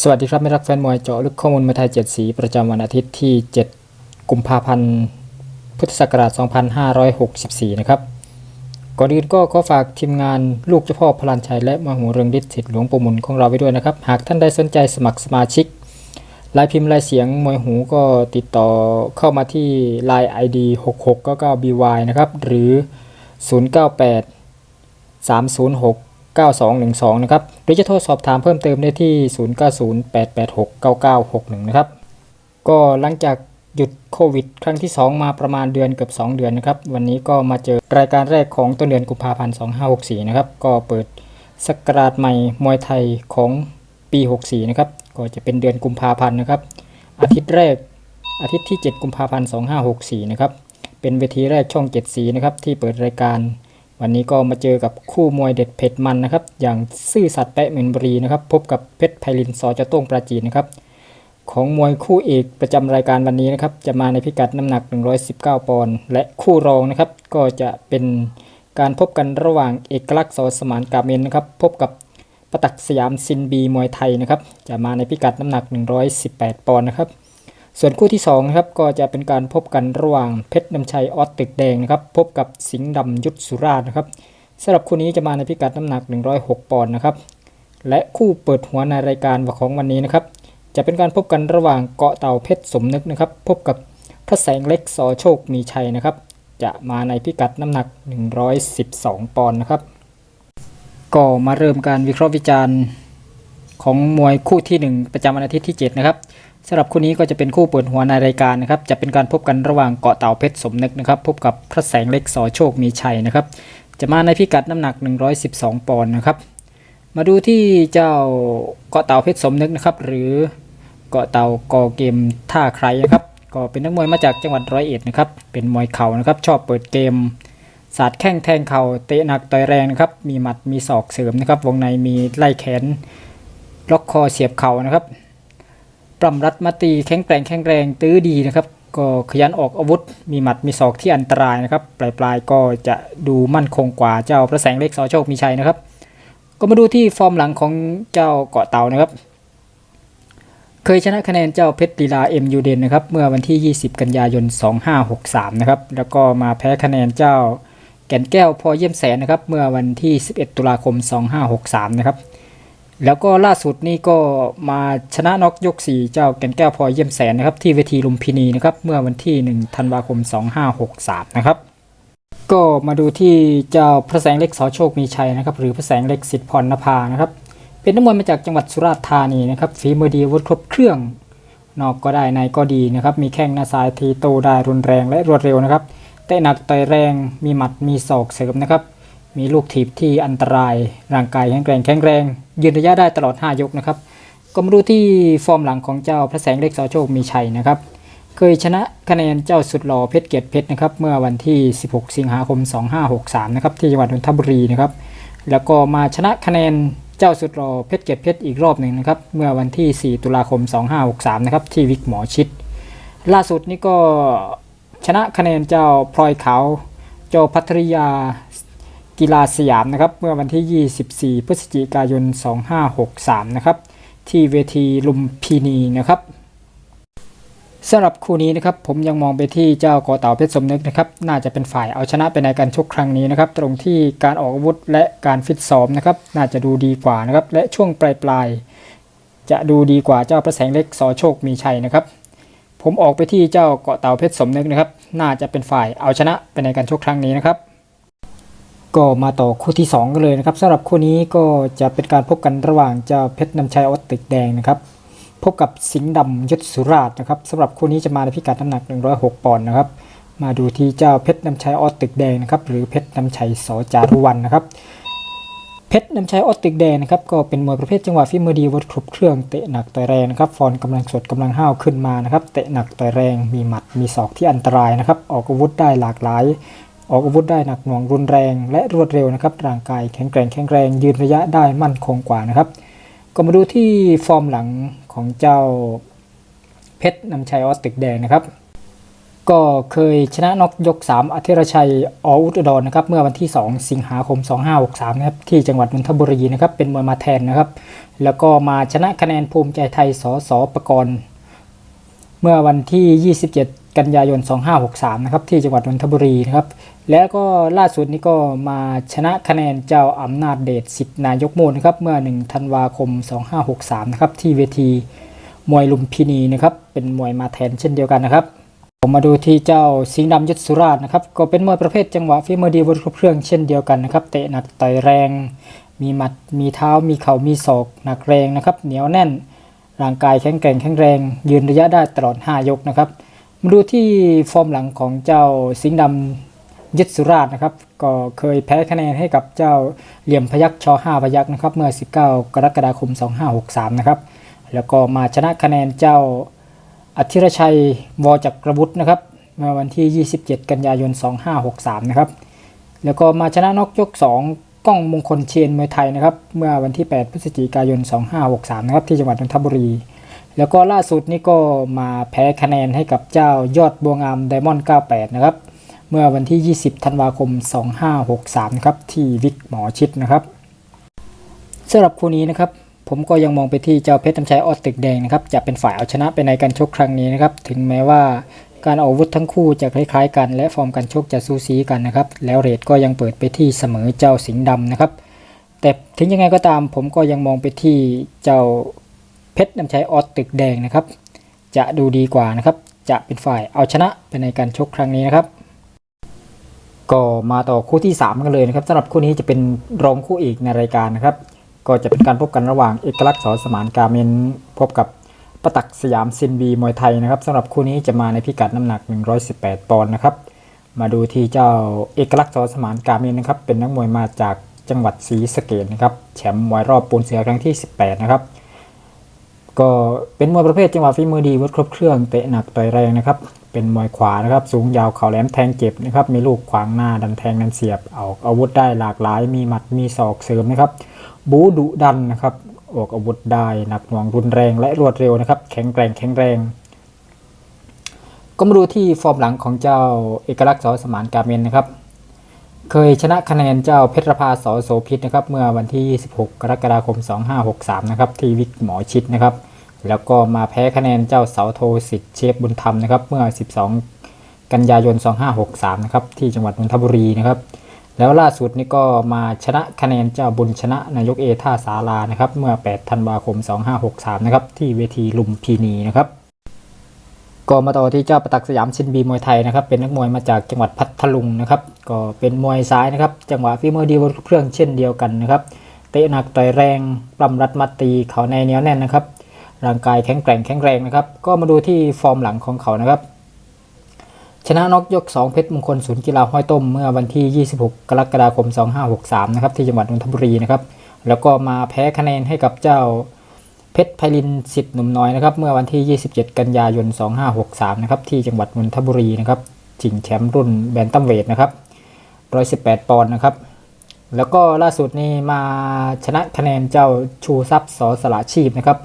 สวัสดีครับไม่รักแฟนมวยเจาะลึกข้อมูลมวยไทยเจ็ดสีประจำวันอาทิตย์ที่ 7 กุมภาพันธ์ พุทธศักราช 2564 นะครับ ก่อนอื่นก็ขอฝากทีมงานลูกเจ้าพ่อพลันชัยและมหูเรืองฤทธิ์สิทธิ์หลวงปู่หมุนของเราไว้ด้วยนะครับ หากท่านใดสนใจสมัครสมาชิกลายพิมพ์ลายเสียงมวยหูก็ติดต่อเข้ามาที่ Line ID 6699BY นะครับ หรือ 098 306 9212 นะครับ หรือจะโทรสอบถามเพิ่มเติมได้ที่ 0908869961 นะครับ ก็หลังจากหยุดโควิด ครั้งที่ 2 มาประมาณเดือนเกือบ 2 เดือนนะครับ วันนี้ก็มาเจอรายการแรกของต้นเดือนกุมภาพันธ์2564 นะครับ ก็เปิดสกราชใหม่มวยไทยของปี 64 นะครับ ก็จะเป็นเดือนกุมภาพันธ์นะครับ อาทิตย์แรก อาทิตย์ที่ 7 กุมภาพันธ์2564 นะครับ เป็นเวทีแรกช่อง 7 สีนะครับที่เปิดรายการ วันนี้ก็มาเจอกับคู่มวยเด็ดเผ็ดมันนะครับ อย่างซื่อสัตย์แปะเมนบรีนะครับ พบกับเพชรไพลินสอเจาต้งปราจีนนะครับ ของมวยคู่เอกประจำรายการวันนี้นะครับ จะมาในพิกัดน้ำหนัก 119 ปอนด์และคู่รองนะครับ ก็จะเป็นการพบกันระหว่างเอกลักษณ์สอสมานกาเมนนะครับ พบกับประตักสยามซินบีมวยไทยนะครับ จะมาในพิกัดน้ำหนัก 118 ปอนด์นะครับ ส่วนคู่ที่2นะครับก็จะเป็นการพบกันระหว่างเพชรน้ำชัยออสตึกแดงนะครับพบกับสิงห์ดำยุทธสุราชนะครับสำหรับคู่นี้จะมาในพิกัดน้ำหนัก 106 ปอนด์นะครับและคู่เปิดหัวในรายการของวันนี้นะครับจะเป็นการพบกันระหว่างเกาะเต่าเพชรสมนึกนะครับพบกับพระแสงเล็กสอโชคมีชัยนะครับจะมาในพิกัดน้ำหนัก 112 ปอนด์นะครับก็มาเริ่มการวิเคราะห์วิจารณ์ของมวยคู่ที่ 1 ประจำวันอาทิตย์ที่ 7 นะครับ สำหรับคู่นี้ก็จะเป็นคู่เปิดหัวในรายการนะครับ จะเป็นการพบกันระหว่างเกาะเต่าเพชรสมนึกนะครับ พบกับพระแสงเล็กสอโชคมีชัยนะครับ จะมาในพิกัดน้ำหนัก 112 ปอนด์นะครับ มาดูที่เจ้าเกาะเต่าเพชรสมนึกนะครับ หรือเกาะเต่ากอเกมท่าใครนะครับ ก็เป็นนักมวยมาจากจังหวัดร้อยเอ็ดนะครับ เป็นมวยเข่านะครับ ชอบเปิดเกมสาดแข้งแทงเข่าเตะหนักต่อยแรงนะครับ มีหมัดมีศอกเสริมนะครับ วงในมีไล่แขนล็อกคอเสียบเข่านะครับ ปรำรัดมาตีแข็งแกร่งแข็งแรงตื้อดีนะครับ ก็ขยันออกอาวุธ มีหมัดมีศอกที่อันตรายนะครับปลายปลายๆก็จะดูมั่นคงกว่าเจ้าพระแสงเล็กสอโชคมีชัยนะครับ ก็มาดูที่ฟอร์มหลังของเจ้าเกาะเต่านะครับ เคยชนะคะแนนเจ้าเพชรลีลาเอ็มยูเดนนะครับเมื่อวันที่ 20 กันยายน 2563 นะครับแล้วก็มาแพ้คะแนนเจ้าแก่นแก้วพอเยี่ยมแสนนะครับเมื่อวันที่ 11 ตุลาคม 2563 นะครับ แล้วก็ล่าสุดนี่ก็มาชนะน็อกยก 4 เจ้าแก่นแก้วพลอยเยี่ยมแสนนะครับ ที่เวทีลุมพินีนะครับ เมื่อวันที่ 1 ธันวาคม 2563 นะครับ ก็มาดูที่เจ้าพระแสงเล็กสอโชคมีชัยนะครับ หรือพระแสงเล็กสิทธิพรณภานะครับ เป็นนักมวยมาจากจังหวัดสุราษฎร์ธานีนะครับฝีมือดีวุธครบเครื่อง นอกก็ได้ในก็ดีนะครับ มีแข้งหน้าซ้ายทีโตได้รุนแรงและรวดเร็วนะครับเตะหนักต่อยแรงมีหมัดมีศอกเสริมนะครับ มีลูกถีบที่อันตราย ร่างกายแข็งแกร่งแข็งแรง ยืนระยะได้ตลอด 5 ยกนะครับ ก็มาดูที่ฟอร์มหลังของเจ้าพระแสงเล็กสอโชคมีชัยนะครับ เคยชนะคะแนนเจ้าสุดหล่อเพชรเกียรติเพชรนะครับ เมื่อวันที่ 16 สิงหาคม 2563 นะครับที่จังหวัดนนทบุรีนะครับ แล้วก็มาชนะคะแนนเจ้าสุดหล่อเพชรเกียรติเพชรอีกรอบหนึ่งนะครับ เมื่อวันที่ 4 ตุลาคม 2563 นะครับที่วิกหมอชิด ล่าสุดนี่ก็ชนะคะแนนเจ้าพลอยขาวเจ้าพัทริยา กีฬาสยามนะครับเมื่อวันที่ 24 พฤศจิกายน 2563 นะครับที่เวทีลุมพินีนะครับสำหรับคู่นี้นะครับผมยังมองไปที่เจ้าเกอเต่าเพชรสมนึกนะครับน่าจะเป็นฝ่ายเอาชนะไปในการชกครั้งนี้นะครับตรงที่การออกอาวุธและการฟิตซ้อมนะครับน่าจะดูดีกว่านะครับและช่วงปลายปลายๆจะดูดีกว่าเจ้าพระแสงเล็กสอโชคมีชัยนะครับผมออกไปที่เจ้าเกาะเต่าเพชรสมนึกนะครับน่าจะเป็นฝ่ายเอาชนะไปในการชกครั้งนี้นะครับ ก็มาต่อคู่ที่ 2 กันเลยนะครับสำหรับคู่นี้ก็จะเป็นการพบกันระหว่างเจ้าเพชรนำชัยออสตึกแดงนะครับ พบกับสิงห์ดำยศสุราชนะครับสำหรับคู่นี้จะมาในพิกัดน้ำหนัก 106 ปอนด์นะครับ มาดูที่เจ้าเพชรนำชัยออสตึกแดงนะครับหรือเพชรนำชัยสอจารุวันนะครับเพชรนำชัยออสตึกแดงนะครับก็เป็นมวยประเภทจังหวะฝีมือดีวัดครบเครื่องเตะหนักต่อยแรงนะครับฟอนกำลังสดกำลังห้าวขึ้นมานะครับเตะหนักต่อยแรงมีหมัดมีศอกที่อันตรายนะครับออกอาวุธได้หลากหลาย ออกอาวุธได้หนักหน่วงรุนแรงและรวดเร็วนะครับ ร่างกายแข็งแกร่งแข็งแรงยืนระยะได้มั่นคงกว่านะครับ ก็มาดูที่ฟอร์มหลังของเจ้าเพชรนำชัยออสตึกแดงนะครับ ก็เคยชนะนกยก 3อธิรชัยออุตรดรนะครับ เมื่อวันที่ 2 สิงหาคม 2563 นะครับ ที่จังหวัดนนทบุรีนะครับ เป็นมวยมาแทนนะครับ แล้วก็มาชนะคะแนนภูมิใจไทยสสประกรณ์เมื่อวันที่ 27 กันยายน 2563 นะครับที่จังหวัดนนทบุรีนะครับ แล้วก็ล่าสุดนี้ก็มาชนะคะแนนเจ้าอำนาจเดชสิทธินายกโมนะครับเมื่อ 1 ธันวาคม 2563 นะครับที่เวทีมวยลุมพินีนะครับเป็นมวยมาแทนเช่นเดียวกันนะครับผมมาดูที่เจ้าสิงห์ดำยศสุราชนะครับก็เป็นมวยประเภทจังหวะฝีมือดีบนครบเครื่องเช่นเดียวกันนะครับเตะหนักต่อยแรง มีหมัดมีเท้ามีเข่ามีศอกหนักแรงนะครับเหนียวแน่น ร่างกายแข็งแกร่งแข็งแรง ยืนระยะได้ตลอด 5 ยกนะครับ มาดูที่ฟอร์มหลังของเจ้าสิงห์ดำยึดสุราชนะครับ ก็เคยแพ้คะแนนให้กับเจ้าเหลี่ยมพยักชอ5พยักนะครับเมื่อ 19 กรกฎาคม 2563 นะครับ แล้วก็มาชนะคะแนนเจ้าอธิรชัยวจักรวุฒินะครับเมื่อวันที่ 27 กันยายน 2563 นะครับ แล้วก็มาชนะนอกยก 2 ก้องมงคลเชียนมวยไทยนะครับ เมื่อวันที่ 8 พฤศจิกายน 2563 นะครับ ที่จังหวัดนนทบุรี แล้วก็ล่าสุดนี่ก็มาแพ้คะแนนให้กับเจ้ายอดบัวงามไดมอนด์98 นะครับ เมื่อวันที่ 20 ธันวาคม 2563 นะครับ ที่วิกหมอชิดนะครับสำหรับคู่นี้นะครับ ผมก็ยังมองไปที่เจ้าเพชรน้ำชัยออดตึกแดงนะครับ จะเป็นฝ่ายเอาชนะไปในการชกครั้งนี้นะครับ ถึงแม้ว่าการออกอาวุธทั้งคู่จะคล้ายๆกัน และฟอร์มการชกจะสูสีกันนะครับ แล้วเรทก็ยังเปิดไปที่เสมอเจ้าสิงห์ดำนะครับ แต่ถึงยังไงก็ตามผมก็ยังมองไปที่เจ้า เพชรนำชัยออดตึกแดงนะครับ จะดูดีกว่านะครับ จะเป็นฝ่ายเอาชนะไปในการชกครั้งนี้นะครับ ก็มาต่อคู่ที่ 3 กันเลยนะครับสำหรับคู่นี้จะเป็นรองคู่เอกในรายการนะครับ ก็จะเป็นการพบกันระหว่างเอกลักษณ์สอสมานกาเมนพบกับประตักสยามซินบีมวยไทยนะครับสำหรับคู่นี้จะมาในพิกัดน้ำหนัก 118 ปอนด์นะครับ มาดูที่เจ้าเอกลักษณ์สอสมานกาเมนนะครับ เป็นนักมวยมาจากจังหวัดศรีสะเกดนะครับแชมป์มวยรอบปูนเสือครั้งที่ 18 นะครับ ก็เป็นมวยประเภทจังหวะฝีมือดีวัดครบเครื่องเตะหนักต่อยแรงนะครับ เป็นมวยขวานะครับ สูงยาวเข่าแหลมแทงเจ็บนะครับ มีลูกขวางหน้าดันแทงดันเสียบเอาอาวุธได้หลากหลาย มีหมัดมีศอกเสริมนะครับ บูดุดันนะครับออกอาวุธได้หนักหน่วงรุนแรงและรวดเร็วนะครับ แข็งแกร่งแข็งแรง ก็มาดูที่ฟอร์มหลังของเจ้าเอกลักษณ์สอสมานกาเมนนะครับ เคยชนะคะแนนเจ้าเพชรพาสโสพิษนะครับ เมื่อวันที่ 26 กรกฎาคม 2563 นะครับ ที่วิกหมอชิดนะครับ แล้วก็มาแพ้คะแนนเจ้าเสาโทสิทธิ์เชฟบุญธรรมนะครับ เมื่อ 12 กันยายน 2563 นะครับ ที่จังหวัดนนทบุรีนะครับ แล้วล่าสุดนี่ก็มาชนะคะแนนเจ้าบุญชนะนายกเอท่าสารานะครับ เมื่อ 8 ธันวาคม 2563 นะครับ ที่เวทีลุมพินีนะครับ ก็มาต่อที่เจ้าประตักสยามชินบีมวยไทยนะครับ เป็นนักมวยมาจากจังหวัดพัทลุงนะครับ ก็เป็นมวยซ้ายนะครับ จังหวะฝีมือดีบนเครื่องเช่นเดียวกันนะครับเตะหนักต่อยแรงปล้ำรัดมัดตีเขาในเหนียวแน่นนะครับ ร่างกายแข็งแกร่งแข็งแรงนะครับ ก็มาดูที่ฟอร์มหลังของเขานะครับ ชนะนกยก 2 เพชรมงคลศูนย์กีฬาห้อยต้มเมื่อวันที่ 26 กรกฎาคม 2563 นะครับที่จังหวัดนนทบุรีนะครับ แล้วก็มาแพ้คะแนนให้กับเจ้า เพชรไพลินสิทธิ์หนุ่มน้อยนะครับเมื่อวันที่ 27 กันยายน 2563 นะครับที่จังหวัดนนทบุรีนะครับชิงแชมป์รุ่นแบนตัมเวทนะครับ 118 ปอนด์นะครับ แล้วก็ล่าสุดนี้มาชนะคะแนนเจ้าชูทรัพย์สอสละชีพนะครับ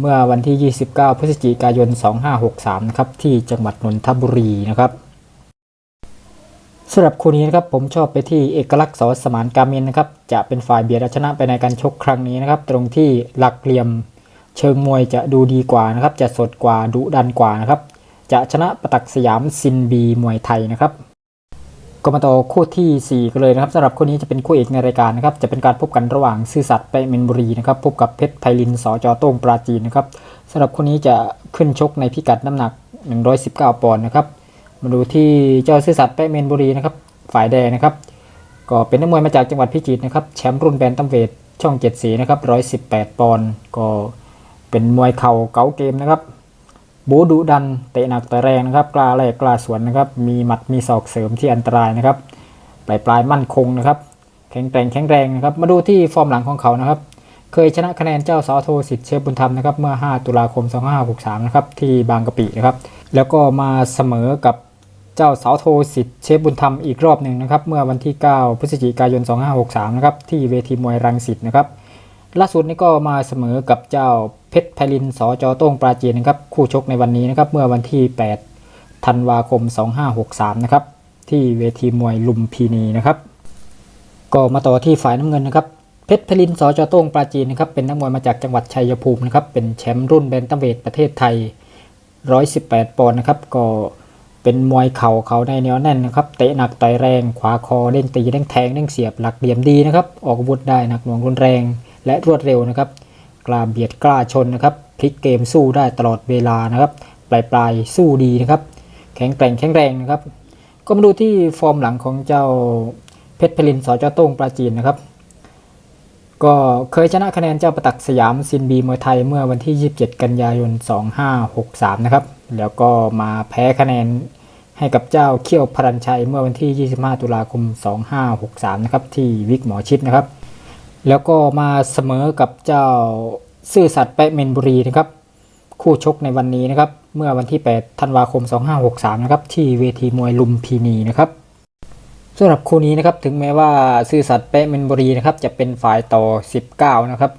เมื่อวันที่ 29 พฤศจิกายน 2563 นะครับที่จังหวัดนนทบุรีนะครับสำหรับคู่นี้นะครับผมชอบไปที่เอกลักษณ์สอสมานกามินนะครับจะเป็นฝ่ายเบียดชนะไปในการชกครั้งนี้นะครับ ตรงที่หลักเหลี่ยม เชิงมวยจะดูดีกว่านะครับ จะสดกว่าดุดันกว่านะครับ จะชนะประตักสยามซินบีมวยไทยนะครับก็มาต่อคู่ทีสี่ 4 กันเลยนะครับสำหรับคู่นี้จะเป็นคู่เอกในรายการนะครับ จะเป็นการพบกันระหว่างซื่อสัตย์ไปเมนบุรีนะครับ พบกับเพชรไพลินสจโต้งปราจีนนะครับสำหรับคู่นี้จะขึ้นชกในพิกัดน้ำหนัก 119 ปอนด์นะครับ มาดูที่เจ้าซื่อสัตย์ไปเมนบุรีนะครับ ฝ่ายแดงนะครับ ก็เป็นนักมวยมาจากจังหวัดพิจิตรนะครับ แชมป์รุ่นแบนตัมเวทช่องเจ็ดสีนะครับ 118 ปอนด์ ก็ เป็นมวยเข่าเก๋าเกมนะครับบูดุดันเตะหนักแต่แรงนะครับ กล้าแรกกล้าสวนนะครับ มีหมัดมีศอกเสริมที่อันตรายนะครับ ปลายปลายมั่นคงนะครับ แข็งแกร่งแข็งแรงนะครับ มาดูที่ฟอร์มหลังของเขานะครับ เคยชนะคะแนนเจ้าสอโทสิทธิ์เชฟบุญธรรมนะครับ เมื่อ 5 ตุลาคม 2563 นะครับ ที่บางกะปินะครับ แล้วก็มาเสมอกับเจ้าเสาโทสิทธิ์เชฟบุญธรรมอีกรอบหนึ่งนะครับ เมื่อวันที่ 9 พฤศจิกายน 2563 นะครับ ที่เวทีมวยรังสิตนะครับ ล่าสุดนี้ก็มาเสมอกับเจ้า เพชรไพลินสจโต้งปราจีนนะครับคู่ชกในวันนี้นะครับเมื่อวันที่ 8 ธันวาคม 2563 นะครับที่เวทีมวยลุมพินีนะครับ ก็มาต่อที่ฝ่ายน้ำเงินนะครับเพชรพลินสจโต้งปราจีนนะครับเป็นนักมวยมาจากจังหวัดชัยภูมินะครับเป็นแชมป์รุ่นแบนตัมเวทประเทศไทย 118 ปอนด์นะครับก็เป็นมวยเข่าเขาในแนวแน่นนะครับเตะหนักต่อยแรงขวาคอเด้งตีเด้งแทงเด้งเสียบหลักเหลี่ยมดีนะครับออกอาวุธได้หนักหน่วงรุนแรงและรวดเร็วนะครับ กล้าเบียดกล้าชนนะครับพลิกเกมสู้ได้ตลอดเวลานะครับ ปลายปลายๆสู้ดีนะครับ แข็งแกร่งแข็งแรงนะครับ ก็มาดูที่ฟอร์มหลังของเจ้าเพชรพลินสจโต้งปราจีนนะครับ ก็เคยชนะคะแนนเจ้าประตักสยามซินบีมวยไทยเมื่อวันที่ 27 กันยายน 2563 นะครับ แล้วก็มาแพ้คะแนนให้กับเจ้าเขี้ยวพรัญชัยเมื่อวันที่ 25 ตุลาคม 2563 นะครับที่วิกหมอชิดนะครับ แล้วก็มาเสมอกับเจ้าซื่อสัตย์แปะเมนบุรีนะครับ คู่ชกในวันนี้นะครับ เมื่อวันที่ 8 ธันวาคม 2563 นะครับ ที่เวทีมวยลุมพินีนะครับสำหรับคู่นี้นะครับถึงแม้ว่าซื่อสัตย์แปะเมนบุรีนะครับจะเป็นฝ่ายต่อ 19 นะครับ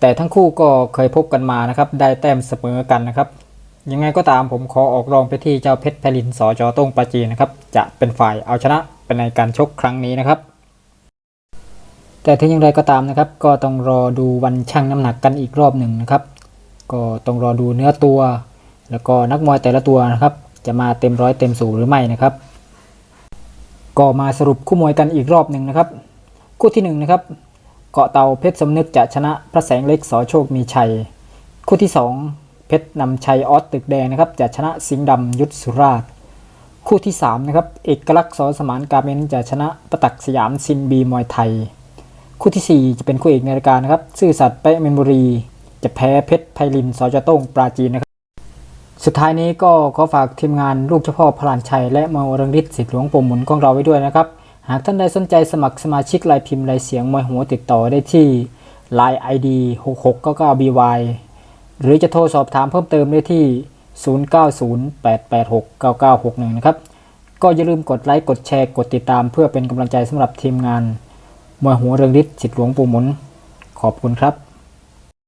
แต่ทั้งคู่ก็เคยพบกันมานะครับ ได้แต้มเสมอกันนะครับ ยังไงก็ตามผมขอออกรองไปที่เจ้าเพชรพลินสจโต้งปาจีนนะครับ จะเป็นฝ่ายเอาชนะเป็นในการชกครั้งนี้นะครับ แต่ถึงอย่างไรก็ตามนะครับ ก็ต้องรอดูวันชั่งน้ำหนักกันอีกรอบหนึ่งนะครับ ก็ต้องรอดูเนื้อตัว แล้วก็นักมวยแต่ละตัวนะครับ จะมาเต็มร้อยเต็มสูหรือไม่นะครับ ก็มาสรุปคู่มวยกันอีกรอบหนึ่งนะครับ คู่ที่หนึ่งนะครับเกาะเตาเพชรสมนึกจะชนะพระแสงเล็กสอโชคมีชัย คู่ที่สองเพชรนำชัยออสตึกแดงนะครับ จะชนะสิงห์ดำยุทธสุราช คู่ที่สามนะครับเอกลักษณ์สอสมานกาเมนจะชนะประตักสยามซินบีมวยไทย คู่ทีสี่ 4 จะเป็นคู่เอกในรายการนะครับ ซื่อสัตย์เปะเมนบุรี จะแพ้เพชรไพลินสจต้งปราจีนนะครับ สุดท้ายนี้ก็ขอฝากทีมงานลูกเฉพาะพลานชัย และมารังฤทธิ์สิทธิ์หลวงปู่หมุนของเราไว้ด้วยนะครับ หากท่านใดสนใจสมัครสมาชิกลายพิมพ์ลายเสียงมวยหัวติดต่อได้ที่ Line ID 6699BY หรือจะโทรสอบถามเพิ่มเติมได้ที่ 0908869961 นะครับ ก็อย่าลืมกดไลค์ กดแชร์ กดติดตามเพื่อเป็นกำลังใจสำหรับทีมงาน มวยหัวเรืองฤทธิ์สิทธิหลวงปู่หมุน ขอบคุณครับ